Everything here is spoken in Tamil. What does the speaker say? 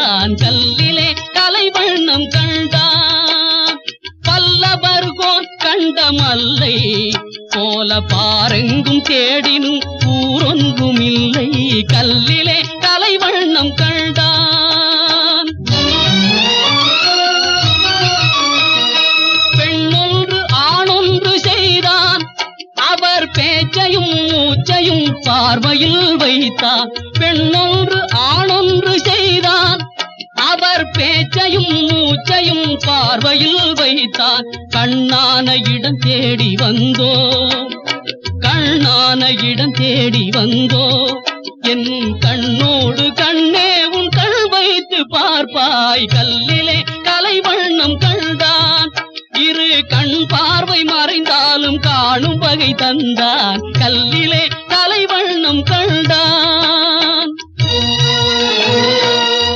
கண்டான் கல்லிலே கலைவண்ணம் கண்டான் பல்லவர்கோன் கண்ட மல்லை போல பாரெங்கும் தேடினும் ஊரொன்றும் இல்லை கல்லிலே கலைவண்ணம் கண்டான். பெண்ணொன்று ஆணொன்று செய்தான். அவர் பேச்சையும் மூச்சையும் பார்வையில் வைத்தார். பெண்ணொன்று ஆணொன்று பார்வையில் வைத்தார். கண்ணான இடம் தேடி வந்தோ. கண்ணான இடம் தேடி வந்தோ. என் கண்ணோடு கண்ணே உன் கண் வைத்து பார்ப்பாய். கல்லிலே கலை வண்ணம் கண்டான். இரு கண் பார்வை மறைந்தாலும் காணும் வகை தந்தான். கல்லிலே